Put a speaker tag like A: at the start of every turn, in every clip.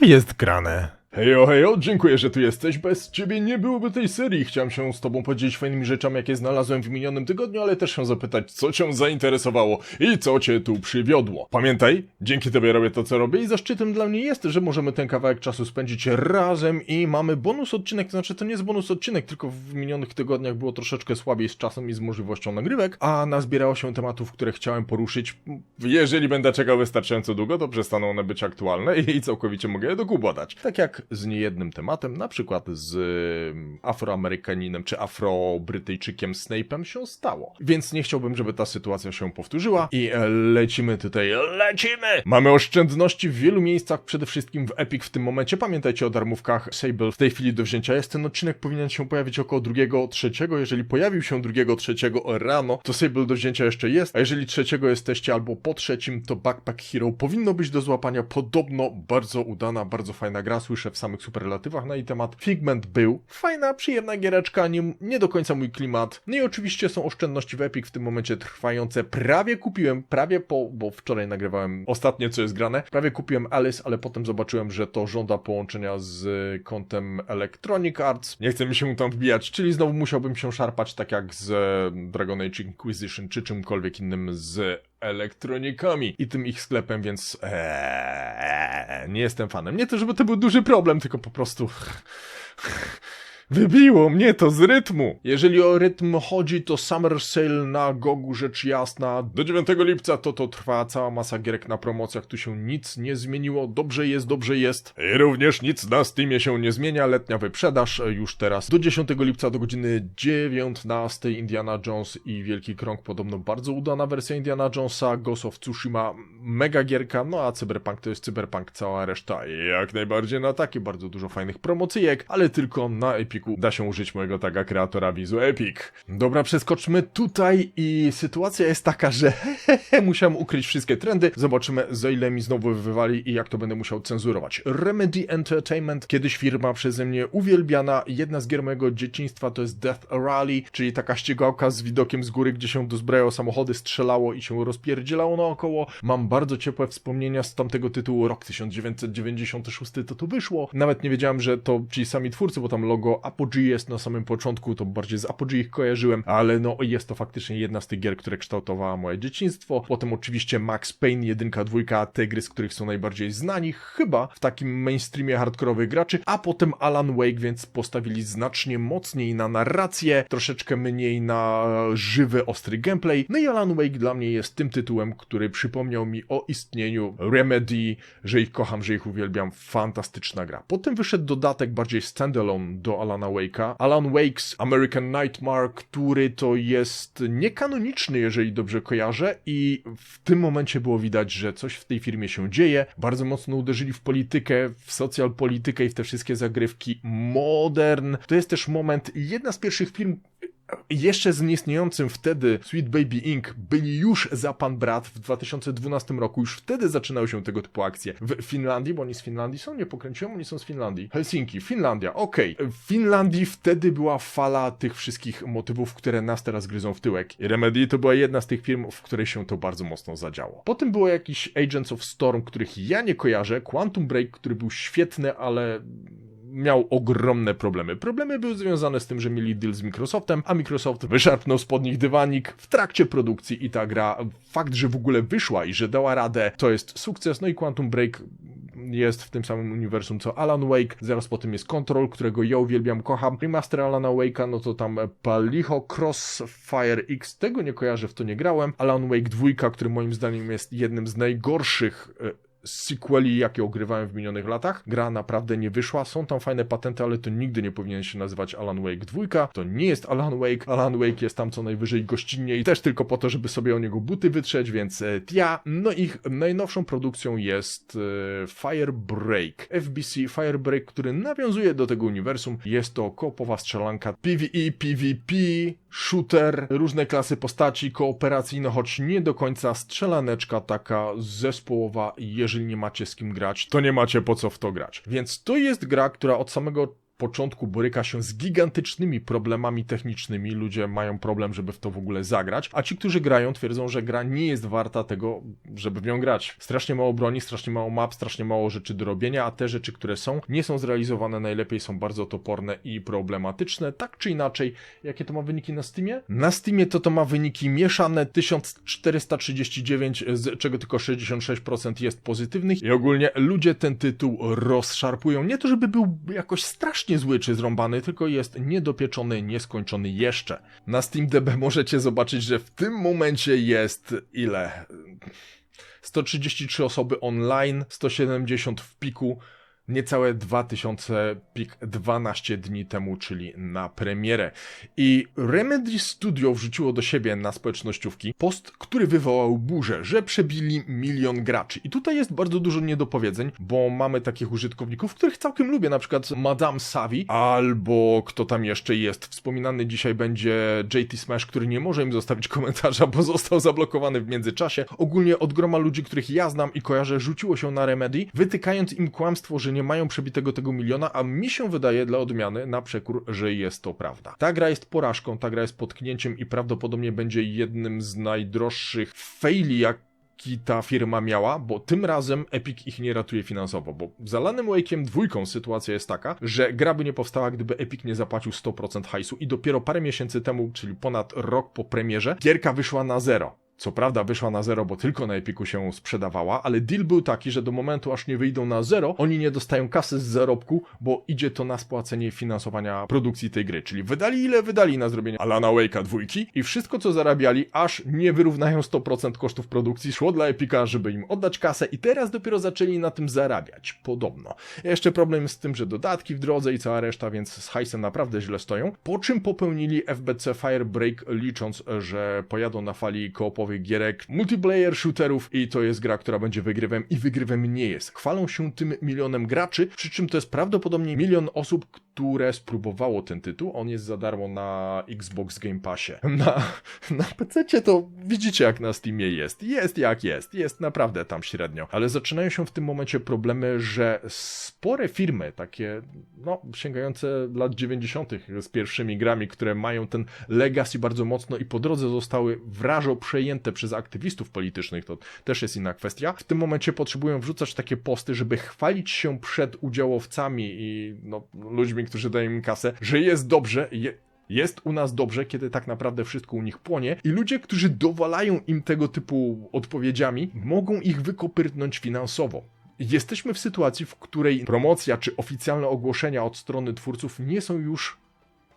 A: jest grane?
B: Hejo, hejo, dziękuję, że tu jesteś. Bez ciebie nie byłoby tej serii. Chciałem się z tobą podzielić fajnymi rzeczami, jakie znalazłem w minionym tygodniu, ale też się zapytać, co cię zainteresowało i co cię tu przywiodło. Pamiętaj, dzięki tobie robię to, co robię i zaszczytem dla mnie jest, że możemy ten kawałek czasu spędzić razem i mamy bonus odcinek, to znaczy to nie jest bonus odcinek, tylko w minionych tygodniach było troszeczkę słabiej z czasem i z możliwością nagrywek, a nazbierało się tematów, które chciałem poruszyć. Jeżeli będę czekał wystarczająco długo, to przestaną one być aktualne i całkowicie mogę je do kuba dać. Z niejednym tematem, na przykład z ym, Afroamerykaninem czy Afrobrytyjczykiem Snape'em się stało. Więc nie chciałbym, żeby ta sytuacja się powtórzyła i lecimy tutaj, lecimy! Mamy oszczędności w wielu miejscach, przede wszystkim w Epic w tym momencie. Pamiętajcie o darmówkach Sable w tej chwili do wzięcia jest. Ten odcinek powinien się pojawić około drugiego, trzeciego. Jeżeli pojawił się drugiego, trzeciego rano, to Sable do wzięcia jeszcze jest, a jeżeli trzeciego jesteście albo po trzecim, to Backpack Hero powinno być do złapania. Podobno bardzo udana, bardzo fajna gra, słyszę w samych superlatywach na jej temat. Figment był. Fajna, przyjemna giereczka, nie, nie do końca mój klimat. No i oczywiście są oszczędności w Epic w tym momencie trwające. Prawie kupiłem, prawie po, bo wczoraj nagrywałem ostatnie co jest grane, prawie kupiłem Alice, ale potem zobaczyłem, że to żąda połączenia z kontem Electronic Arts. Nie chcę mi się tam wbijać, czyli znowu musiałbym się szarpać tak jak z Dragon Age Inquisition czy czymkolwiek innym z elektronikami i tym ich sklepem, więc eee, nie jestem fanem. Nie to, żeby to był duży problem, tylko po prostu Wybiło mnie to z rytmu. Jeżeli o rytm chodzi, to Summer Sale na Gogu rzecz jasna. Do 9 lipca to to trwa cała masa gierek na promocjach, tu się nic nie zmieniło. Dobrze jest, dobrze jest. I również nic na Steamie się nie zmienia. Letnia wyprzedaż już teraz. Do 10 lipca do godziny 19 Indiana Jones i Wielki Krąg. Podobno bardzo udana wersja Indiana Jonesa. Ghost of Tsushima mega gierka. No a Cyberpunk to jest Cyberpunk. Cała reszta jak najbardziej na takie. Bardzo dużo fajnych promocyjek, ale tylko na Epiku da się użyć mojego taga kreatora wizu Epic. Dobra, przeskoczmy tutaj i sytuacja jest taka, że musiałem ukryć wszystkie trendy. Zobaczymy za ile mi znowu wywali i jak to będę musiał cenzurować. Remedy Entertainment, kiedyś firma przeze mnie uwielbiana. Jedna z gier mojego dzieciństwa to jest Death Rally, czyli taka ścigałka z widokiem z góry, gdzie się dozbrajało samochody, strzelało i się rozpierdzielało naokoło. Mam bardzo ciepłe wspomnienia z tamtego tytułu. Rok 1996 to tu wyszło. Nawet nie wiedziałem, że to ci sami twórcy, bo tam logo Apogee jest na samym początku, to bardziej z Apogee ich kojarzyłem, ale no jest to faktycznie jedna z tych gier, które kształtowała moje dzieciństwo. Potem oczywiście Max Payne, jedynka, dwójka, te gry, z których są najbardziej znani, chyba w takim mainstreamie hardkorowych graczy, a potem Alan Wake, więc postawili znacznie mocniej na narrację, troszeczkę mniej na żywy, ostry gameplay. No i Alan Wake dla mnie jest tym tytułem, który przypomniał mi o istnieniu Remedy, że ich kocham, że ich uwielbiam. Fantastyczna gra. Potem wyszedł dodatek bardziej standalone do Alana Wake'a. Alan Wake's American Nightmare, który to jest niekanoniczny, jeżeli dobrze kojarzę i w tym momencie było widać, że coś w tej firmie się dzieje. Bardzo mocno uderzyli w politykę, w social politykę i w te wszystkie zagrywki modern. To jest też moment, jedna z pierwszych firm, jeszcze z nieistniejącym wtedy Sweet Baby Inc. byli już za pan brat w 2012 roku, już wtedy zaczynały się tego typu akcje. W Finlandii, bo oni z Finlandii są, nie pokręciłem, oni są z Finlandii. Helsinki, Finlandia, okej. W Finlandii wtedy była fala tych wszystkich motywów, które nas teraz gryzą w tyłek. I Remedy to była jedna z tych firm, w której się to bardzo mocno zadziało. Potem było jakiś Agents of Storm, których ja nie kojarzę, Quantum Break, który był świetny, ale miał ogromne problemy. Problemy były związane z tym, że mieli deal z Microsoftem, a Microsoft wyszarpnął spod nich dywanik w trakcie produkcji i ta gra, fakt, że w ogóle wyszła i że dała radę, to jest sukces. No i Quantum Break jest w tym samym uniwersum co Alan Wake, zaraz po tym jest Control, którego ja uwielbiam, kocham. Remaster Alana Wake'a, no to tam Palicho Crossfire X, tego nie kojarzę, w to nie grałem. Alan Wake 2, który moim zdaniem jest jednym z najgorszych e, sequeli, jakie ogrywałem w minionych latach. Gra naprawdę nie wyszła, są tam fajne patenty, ale to nigdy nie powinien się nazywać Alan Wake 2. To nie jest Alan Wake. Alan Wake jest tam co najwyżej gościnnie i też tylko po to, żeby sobie o niego buty wytrzeć, więc e, tia. No ich najnowszą produkcją jest e, Firebreak. FBC Firebreak, który nawiązuje do tego uniwersum. Jest to koopowa strzelanka PvE, PvP, shooter, różne klasy postaci, kooperacyjne, choć nie do końca strzelaneczka taka zespołowa. Jeżeli nie macie z kim grać, to nie macie po co w to grać. Więc to jest gra, która od samego początku boryka się z gigantycznymi problemami technicznymi, ludzie mają problem, żeby w to w ogóle zagrać, a ci, którzy grają, twierdzą, że gra nie jest warta tego, żeby w nią grać. Strasznie mało broni, strasznie mało map, strasznie mało rzeczy do robienia, a te rzeczy, które są, nie są zrealizowane najlepiej, są bardzo toporne i problematyczne, tak czy inaczej. Jakie to ma wyniki na Steamie? Na Steamie to to ma wyniki mieszane 1439, z czego tylko 66% jest pozytywnych i ogólnie ludzie ten tytuł rozszarpują. Nie to, żeby był jakoś strasznie zły czy zrąbany, tylko jest niedopieczony, nieskończony jeszcze. Na SteamDB możecie zobaczyć, że w tym momencie jest ile? 133 osoby online, 170 w piku, niecałe 2000 pik 12 dni temu, czyli na premierę. I Remedy Studio wrzuciło do siebie na społecznościówki post, który wywołał burzę, że przebili milion graczy. I tutaj jest bardzo dużo niedopowiedzeń, bo mamy takich użytkowników, których całkiem lubię, na przykład Madame Savi, albo kto tam jeszcze jest. Wspominany dzisiaj będzie JT Smash, który nie może im zostawić komentarza, bo został zablokowany w międzyczasie. Ogólnie od groma ludzi, których ja znam i kojarzę, rzuciło się na Remedy, wytykając im kłamstwo, że nie mają przebitego tego miliona, a mi się wydaje dla odmiany na przekór, że jest to prawda. Ta gra jest porażką, ta gra jest potknięciem i prawdopodobnie będzie jednym z najdroższych faili, jak ta firma miała, bo tym razem Epic ich nie ratuje finansowo, bo z Alanem Wake'iem dwójką sytuacja jest taka, że gra by nie powstała, gdyby Epic nie zapłacił 100% hajsu i dopiero parę miesięcy temu, czyli ponad rok po premierze, gierka wyszła na zero. Co prawda wyszła na zero, bo tylko na Epiku się sprzedawała, ale deal był taki, że do momentu aż nie wyjdą na zero, oni nie dostają kasy z zarobku, bo idzie to na spłacenie finansowania produkcji tej gry. Czyli wydali ile wydali na zrobienie Alana Wake'a dwójki i wszystko co zarabiali, aż nie wyrównają 100% kosztów produkcji, szło dla Epika, żeby im oddać kasę i teraz dopiero zaczęli na tym zarabiać. Podobno. Jeszcze problem z tym, że dodatki w drodze i cała reszta, więc z hajsem naprawdę źle stoją. Po czym popełnili FBC Firebreak, licząc, że pojadą na fali koopowej gierek, multiplayer shooterów i to jest gra, która będzie wygrywem i wygrywem nie jest. Chwalą się tym milionem graczy, przy czym to jest prawdopodobnie milion osób, które spróbowało ten tytuł. On jest za darmo na Xbox Game Passie. Na, na PC to widzicie jak na Steamie jest. Jest jak jest. Jest naprawdę tam średnio. Ale zaczynają się w tym momencie problemy, że spore firmy, takie no, sięgające lat 90. z pierwszymi grami, które mają ten legacy bardzo mocno i po drodze zostały wrażo przejęte przez aktywistów politycznych, to też jest inna kwestia. W tym momencie potrzebują wrzucać takie posty, żeby chwalić się przed udziałowcami i no, ludźmi, którzy dają im kasę, że jest dobrze, je, jest u nas dobrze, kiedy tak naprawdę wszystko u nich płonie i ludzie, którzy dowalają im tego typu odpowiedziami, mogą ich wykopyrtnąć finansowo. Jesteśmy w sytuacji, w której promocja czy oficjalne ogłoszenia od strony twórców nie są już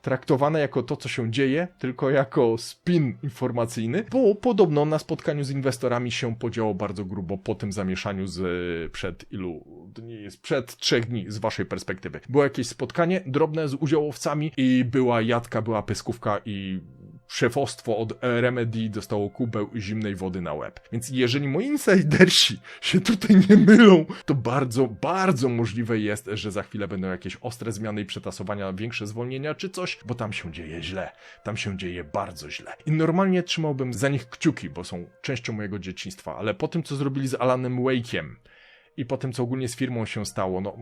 B: traktowane jako to, co się dzieje, tylko jako spin informacyjny, bo podobno na spotkaniu z inwestorami się podziało bardzo grubo po tym zamieszaniu z przed ilu dni, jest przed trzech dni z waszej perspektywy. Było jakieś spotkanie drobne z udziałowcami i była jadka, była pyskówka i szefostwo od Remedy dostało kubeł zimnej wody na łeb. Więc jeżeli moi insidersi się tutaj nie mylą, to bardzo, bardzo możliwe jest, że za chwilę będą jakieś ostre zmiany i przetasowania, większe zwolnienia czy coś, bo tam się dzieje źle. Tam się dzieje bardzo źle. I normalnie trzymałbym za nich kciuki, bo są częścią mojego dzieciństwa, ale po tym, co zrobili z Alanem Wake'iem i po tym, co ogólnie z firmą się stało, no...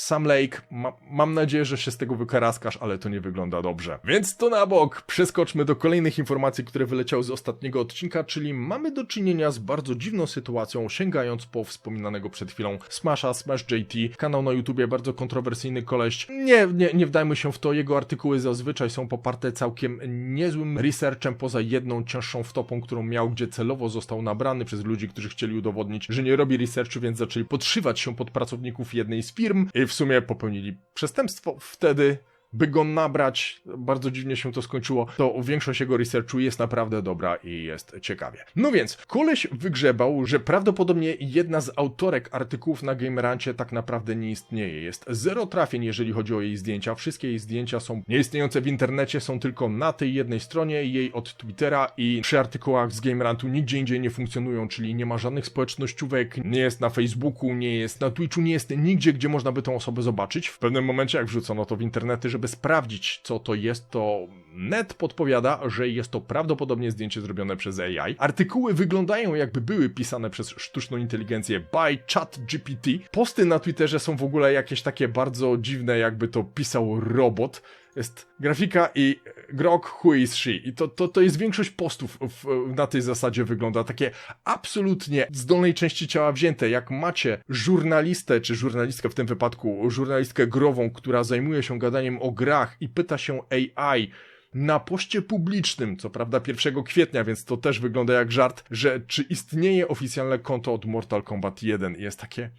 B: Sam Lake, ma, mam nadzieję, że się z tego wykaraskasz, ale to nie wygląda dobrze. Więc to na bok, przeskoczmy do kolejnych informacji, które wyleciały z ostatniego odcinka, czyli mamy do czynienia z bardzo dziwną sytuacją, sięgając po wspominanego przed chwilą Smasha, Smash JT, kanał na YouTubie, bardzo kontrowersyjny koleś. Nie, nie, nie wdajmy się w to, jego artykuły zazwyczaj są poparte całkiem niezłym researchem, poza jedną cięższą wtopą, którą miał, gdzie celowo został nabrany przez ludzi, którzy chcieli udowodnić, że nie robi researchu, więc zaczęli podszywać się pod pracowników jednej z firm i w sumie popełnili przestępstwo. Wtedy by go nabrać, bardzo dziwnie się to skończyło, to większość jego researchu jest naprawdę dobra i jest ciekawie. No więc, koleś wygrzebał, że prawdopodobnie jedna z autorek artykułów na Gamerancie tak naprawdę nie istnieje. Jest zero trafień, jeżeli chodzi o jej zdjęcia. Wszystkie jej zdjęcia są nieistniejące w internecie, są tylko na tej jednej stronie, jej od Twittera i przy artykułach z Gamerantu nigdzie indziej nie funkcjonują, czyli nie ma żadnych społecznościówek, nie jest na Facebooku, nie jest na Twitchu, nie jest nigdzie, gdzie można by tą osobę zobaczyć. W pewnym momencie, jak wrzucono to w internety, żeby żeby sprawdzić, co to jest, to net podpowiada, że jest to prawdopodobnie zdjęcie zrobione przez AI. Artykuły wyglądają jakby były pisane przez sztuczną inteligencję by ChatGPT. Posty na Twitterze są w ogóle jakieś takie bardzo dziwne, jakby to pisał robot. Jest grafika i Grok who is she. I to, to, to jest większość postów w, na tej zasadzie wygląda. Takie absolutnie z dolnej części ciała wzięte. Jak macie żurnalistę, czy żurnalistkę w tym wypadku, żurnalistkę grową, która zajmuje się gadaniem o grach i pyta się AI, na poście publicznym, co prawda 1 kwietnia, więc to też wygląda jak żart, że czy istnieje oficjalne konto od Mortal Kombat 1 i jest takie...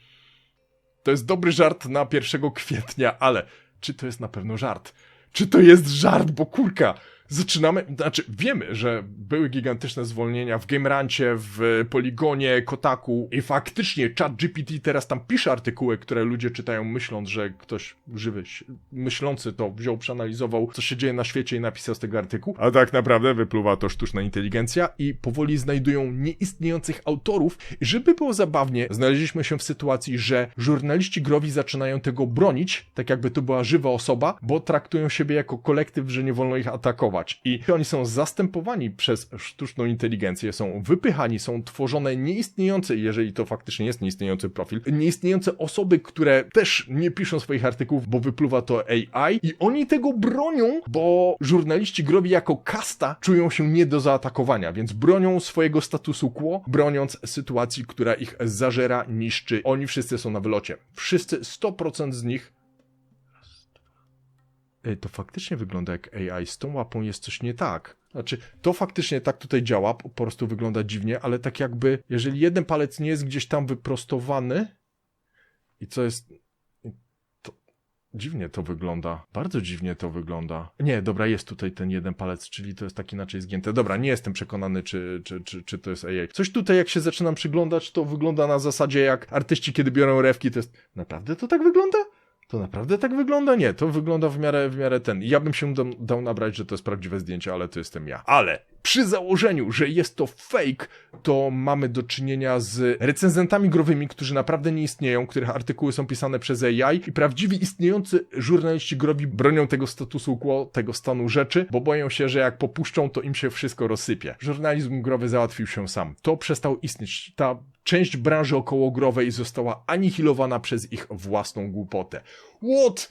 B: To jest dobry żart na 1 kwietnia, ale czy to jest na pewno żart? Czy to jest żart, bo kurka, zaczynamy, znaczy wiemy, że były gigantyczne zwolnienia w GameRancie, w Poligonie, Kotaku i faktycznie ChatGPT teraz tam pisze artykuły, które ludzie czytają myśląc, że ktoś żywy, myślący to wziął, przeanalizował, co się dzieje na świecie i napisał z tego artykułu, a tak naprawdę wypluwa to sztuczna inteligencja i powoli znajdują nieistniejących autorów i żeby było zabawnie, znaleźliśmy się w sytuacji, że żurnaliści growi zaczynają tego bronić, tak jakby to była żywa osoba, bo traktują siebie jako kolektyw, że nie wolno ich atakować. I oni są zastępowani przez sztuczną inteligencję, są wypychani, są tworzone nieistniejące, jeżeli to faktycznie jest nieistniejący profil, nieistniejące osoby, które też nie piszą swoich artykułów, bo wypluwa to AI i oni tego bronią, bo żurnaliści growi jako kasta czują się nie do zaatakowania, więc bronią swojego statusu quo, broniąc sytuacji, która ich zażera, niszczy. Oni wszyscy są na wylocie. Wszyscy, 100% z nich Ej, to faktycznie wygląda jak AI. Z tą łapą jest coś nie tak. Znaczy, to faktycznie tak tutaj działa, po prostu wygląda dziwnie, ale tak jakby, jeżeli jeden palec nie jest gdzieś tam wyprostowany i co jest... To... Dziwnie to wygląda. Bardzo dziwnie to wygląda. Nie, dobra, jest tutaj ten jeden palec, czyli to jest tak inaczej zgięte. Dobra, nie jestem przekonany, czy, czy, czy, czy to jest AI. Coś tutaj, jak się zaczynam przyglądać, to wygląda na zasadzie jak artyści, kiedy biorą rewki, to jest... Naprawdę to tak wygląda? To naprawdę tak wygląda? Nie, to wygląda w miarę, w miarę ten. Ja bym się dał, nabrać, że to jest prawdziwe zdjęcie, ale to jestem ja. Ale przy założeniu, że jest to fake, to mamy do czynienia z recenzentami growymi, którzy naprawdę nie istnieją, których artykuły są pisane przez AI i prawdziwi istniejący żurnaliści growi bronią tego statusu quo, tego stanu rzeczy, bo boją się, że jak popuszczą, to im się wszystko rozsypie. Żurnalizm growy załatwił się sam. To przestał istnieć. Ta część branży okołogrowej została anihilowana przez ich własną głupotę. What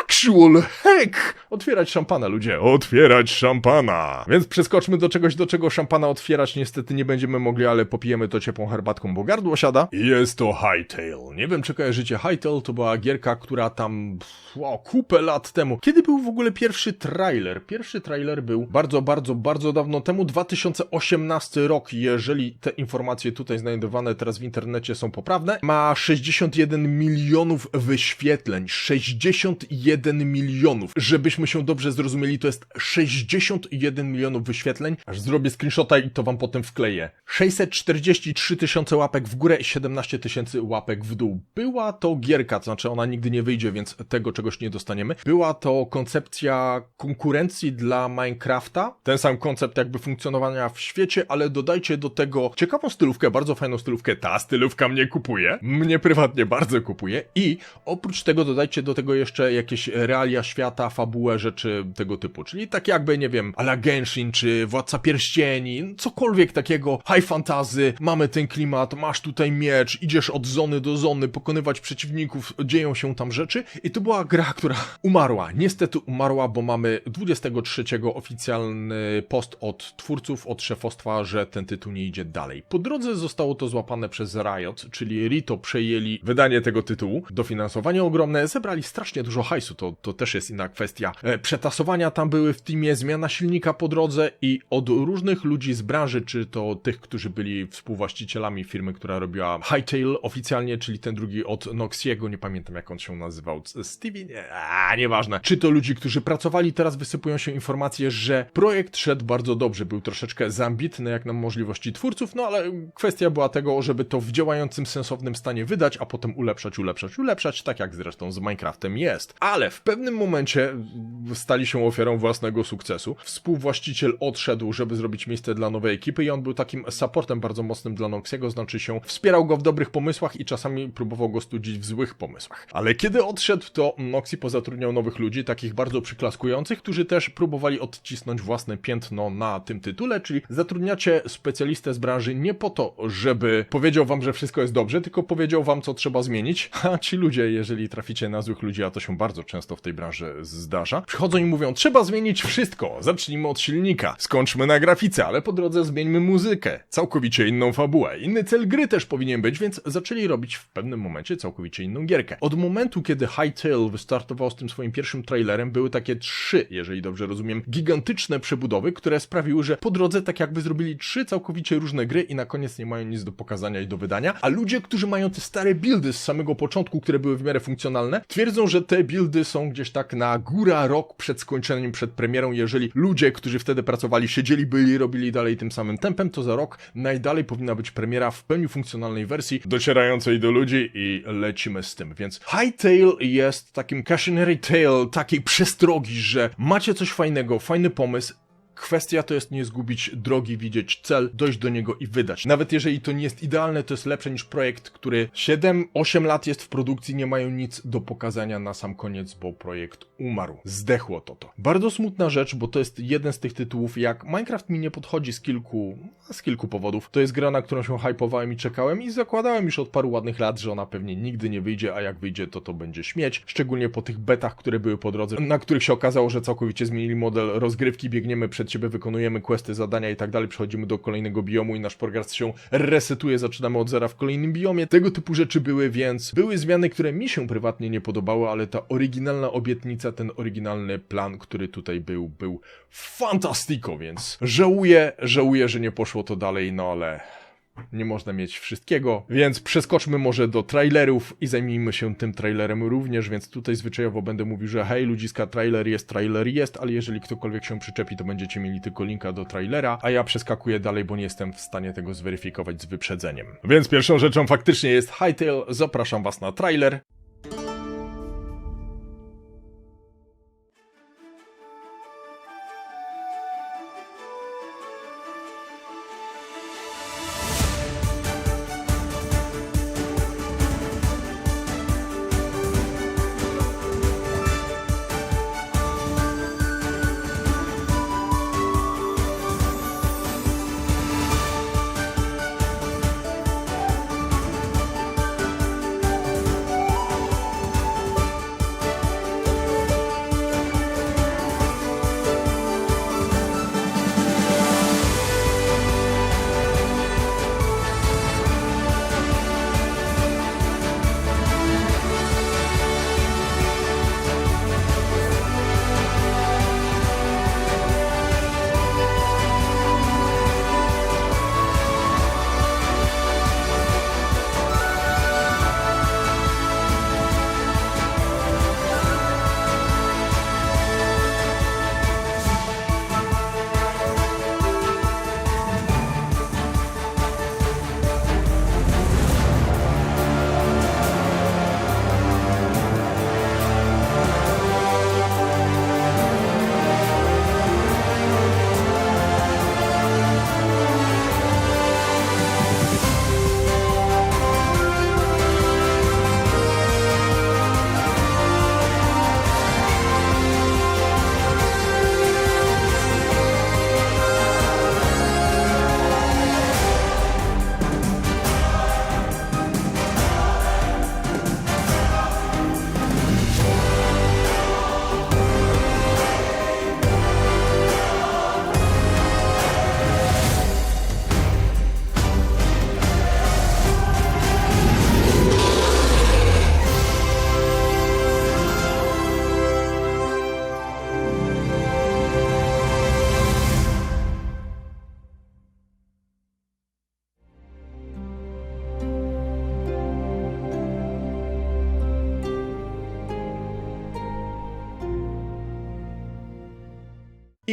B: actual heck! Otwierać szampana, ludzie, otwierać szampana! Więc przeskoczmy do czegoś, do czego szampana otwierać niestety nie będziemy mogli, ale popijemy to ciepłą herbatką, bo gardło siada. I jest to Hytale. Nie wiem, czy kojarzycie Hytale, to była gierka, która tam, wow, kupę lat temu. Kiedy był w ogóle pierwszy trailer? Pierwszy trailer był bardzo, bardzo, bardzo dawno temu, 2018 rok, jeżeli te informacje tutaj znajdowane teraz w internecie są poprawne. Ma 61 milionów wyświetleń. 61 milionów. Żebyśmy się dobrze zrozumieli, to jest 61 milionów wyświetleń. Aż zrobię screenshota i to wam potem wkleję. 643 tysiące łapek w górę i 17 tysięcy łapek w dół. Była to gierka, to znaczy ona nigdy nie wyjdzie, więc tego czegoś nie dostaniemy. Była to koncepcja konkurencji dla Minecrafta. Ten sam koncept jakby funkcjonowania w świecie, ale dodajcie do tego ciekawą stylówkę, bardzo fajną stylówkę. Ta stylówka mnie kupuje. Mnie prywatnie bardzo kupuje. I oprócz tego dodajcie do tego jeszcze jakieś realia świata, fabułę, rzeczy tego typu. Czyli tak jakby, nie wiem, ala Genshin, czy Władca Pierścieni, cokolwiek takiego, high fantasy, mamy ten klimat, masz tutaj miecz, idziesz od zony do zony, pokonywać przeciwników, dzieją się tam rzeczy i to była gra, która umarła. Niestety umarła, bo mamy 23 oficjalny post od twórców, od szefostwa, że ten tytuł nie idzie dalej. Po drodze zostało to złapane przez Riot, czyli Rito przejęli wydanie tego tytułu, dofinansowanie ogromne, zebrali strasznie dużo hajsu, to, to też jest inna kwestia. E, przetasowania tam były w teamie, zmiana silnika po drodze i od różnych ludzi z branży, czy to tych, którzy byli współwłaścicielami firmy, która robiła Hightail oficjalnie, czyli ten drugi od Noxiego, nie pamiętam jak on się nazywał, Stevie, nie, a, nieważne. Czy to ludzi, którzy pracowali, teraz wysypują się informacje, że projekt szedł bardzo dobrze, był troszeczkę zambitny jak na możliwości twórców, no ale kwestia była tego, żeby to w działającym, sensownym stanie wydać, a potem ulepszać, ulepszać, ulepszać, tak jak zresztą z Minecraftem jest. Ale w pewnym momencie stali się ofiarą własnego sukcesu. Współwłaściciel odszedł, żeby zrobić miejsce dla nowej ekipy i on był takim supportem bardzo mocnym dla Noxiego, znaczy się wspierał go w dobrych pomysłach i czasami próbował go studzić w złych pomysłach. Ale kiedy odszedł, to Noxi pozatrudniał nowych ludzi, takich bardzo przyklaskujących, którzy też próbowali odcisnąć własne piętno na tym tytule, czyli zatrudniacie specjalistę z branży nie po to, żeby powiedział wam, że wszystko jest dobrze, tylko powiedział wam, co trzeba zmienić, a ci ludzie, jeżeli traficie na złych ludzi, a to się bardzo często w tej branży zdarza, przychodzą i mówią, trzeba zmienić wszystko, zacznijmy od silnika, skończmy na grafice, ale po drodze zmieńmy muzykę, całkowicie inną fabułę, inny cel gry też powinien być, więc zaczęli robić w pewnym momencie całkowicie inną gierkę. Od momentu, kiedy Hytale wystartował z tym swoim pierwszym trailerem, były takie trzy, jeżeli dobrze rozumiem, gigantyczne przebudowy, które sprawiły, że po drodze tak jakby zrobili trzy całkowicie różne gry i na koniec nie mają nic do pokazania i do wydania, a ludzie, którzy mają te stare buildy z samego początku, które były w miarę funkcjonalne, twierdzą, że te buildy są gdzieś tak na góra rok przed skończeniem, przed premierą. Jeżeli ludzie, którzy wtedy pracowali, siedzieli, byli, robili dalej tym samym tempem, to za rok najdalej powinna być premiera w pełni funkcjonalnej wersji, docierającej do ludzi i lecimy z tym. Więc Hytale jest takim cautionary tale, takiej przestrogi, że macie coś fajnego, fajny pomysł, Kwestia to jest nie zgubić drogi, widzieć cel, dojść do niego i wydać. Nawet jeżeli to nie jest idealne, to jest lepsze niż projekt, który 7-8 lat jest w produkcji, nie mają nic do pokazania na sam koniec, bo projekt umarł. Zdechło to to. Bardzo smutna rzecz, bo to jest jeden z tych tytułów, jak Minecraft mi nie podchodzi z kilku, z kilku powodów. To jest gra, na którą się hypowałem i czekałem i zakładałem już od paru ładnych lat, że ona pewnie nigdy nie wyjdzie, a jak wyjdzie, to to będzie śmieć. Szczególnie po tych betach, które były po drodze, na których się okazało, że całkowicie zmienili model rozgrywki, biegniemy przed siebie, wykonujemy questy, zadania i tak dalej, przechodzimy do kolejnego biomu i nasz progres się resetuje, zaczynamy od zera w kolejnym biomie. Tego typu rzeczy były, więc były zmiany, które mi się prywatnie nie podobały, ale ta oryginalna obietnica, ten oryginalny plan, który tutaj był, był fantastico, więc żałuję, żałuję, że nie poszło to dalej, no ale nie można mieć wszystkiego, więc przeskoczmy może do trailerów i zajmijmy się tym trailerem również, więc tutaj zwyczajowo będę mówił, że hej ludziska, trailer jest, trailer jest, ale jeżeli ktokolwiek się przyczepi, to będziecie mieli tylko linka do trailera, a ja przeskakuję dalej, bo nie jestem w stanie tego zweryfikować z wyprzedzeniem. Więc pierwszą rzeczą faktycznie jest Hytale, zapraszam was na trailer.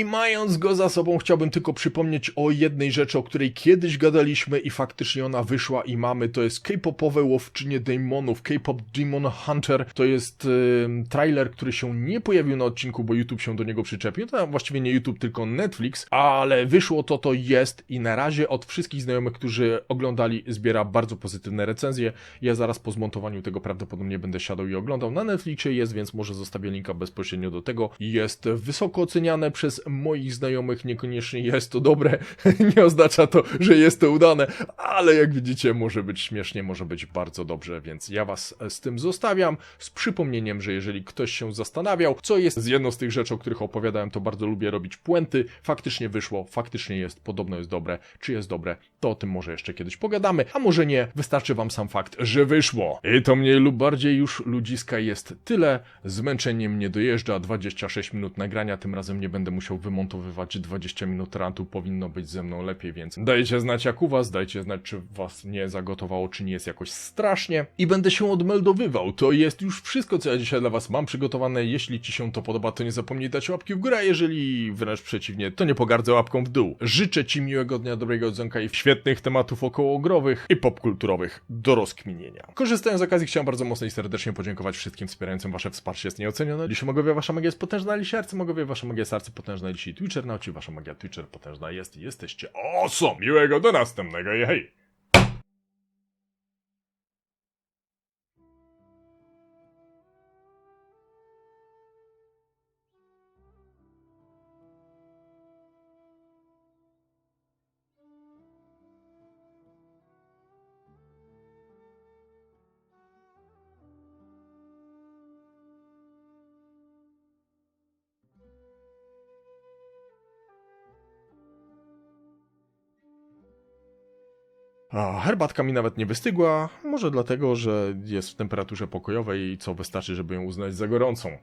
B: I mając go za sobą, chciałbym tylko przypomnieć o jednej rzeczy, o której kiedyś gadaliśmy i faktycznie ona wyszła i mamy. To jest K-popowe łowczynie demonów, K-pop Demon Hunter. To jest ym, trailer, który się nie pojawił na odcinku, bo YouTube się do niego przyczepił. To właściwie nie YouTube, tylko Netflix, ale wyszło to, to jest i na razie od wszystkich znajomych, którzy oglądali, zbiera bardzo pozytywne recenzje. Ja zaraz po zmontowaniu tego prawdopodobnie będę siadał i oglądał. Na Netflixie jest, więc może zostawię linka bezpośrednio do tego. Jest wysoko oceniane przez moich znajomych, niekoniecznie jest to dobre, nie oznacza to, że jest to udane, ale jak widzicie, może być śmiesznie, może być bardzo dobrze, więc ja was z tym zostawiam, z przypomnieniem, że jeżeli ktoś się zastanawiał, co jest z jedną z tych rzeczy, o których opowiadałem, to bardzo lubię robić puenty, faktycznie wyszło, faktycznie jest, podobno jest dobre, czy jest dobre, to o tym może jeszcze kiedyś pogadamy, a może nie, wystarczy wam sam fakt, że wyszło. I to mniej lub bardziej już ludziska jest tyle, zmęczenie mnie dojeżdża, 26 minut nagrania, tym razem nie będę musiał wymontowywać 20 minut rantu, powinno być ze mną lepiej, więc dajcie znać jak u was, dajcie znać czy was nie zagotowało, czy nie jest jakoś strasznie i będę się odmeldowywał, to jest już wszystko co ja dzisiaj dla was mam przygotowane, jeśli ci się to podoba, to nie zapomnij dać łapki w górę, jeżeli wręcz przeciwnie, to nie pogardzę łapką w dół. Życzę ci miłego dnia, dobrego odzonka i świetnych tematów okołogrowych i popkulturowych do rozkminienia. Korzystając z okazji, chciałem bardzo mocno i serdecznie podziękować wszystkim wspierającym wasze wsparcie jest nieocenione. Lisie mogowie, wasza magia jest potężna, lisie arcy mogowie, wasza magia jest arcy potężna, lisie Twitcher na oczy, wasza magia Twitcher potężna jest i jesteście awesome! Miłego do następnego hej! A herbatka mi nawet nie wystygła, może dlatego, że jest w temperaturze pokojowej, co wystarczy, żeby ją uznać za gorącą.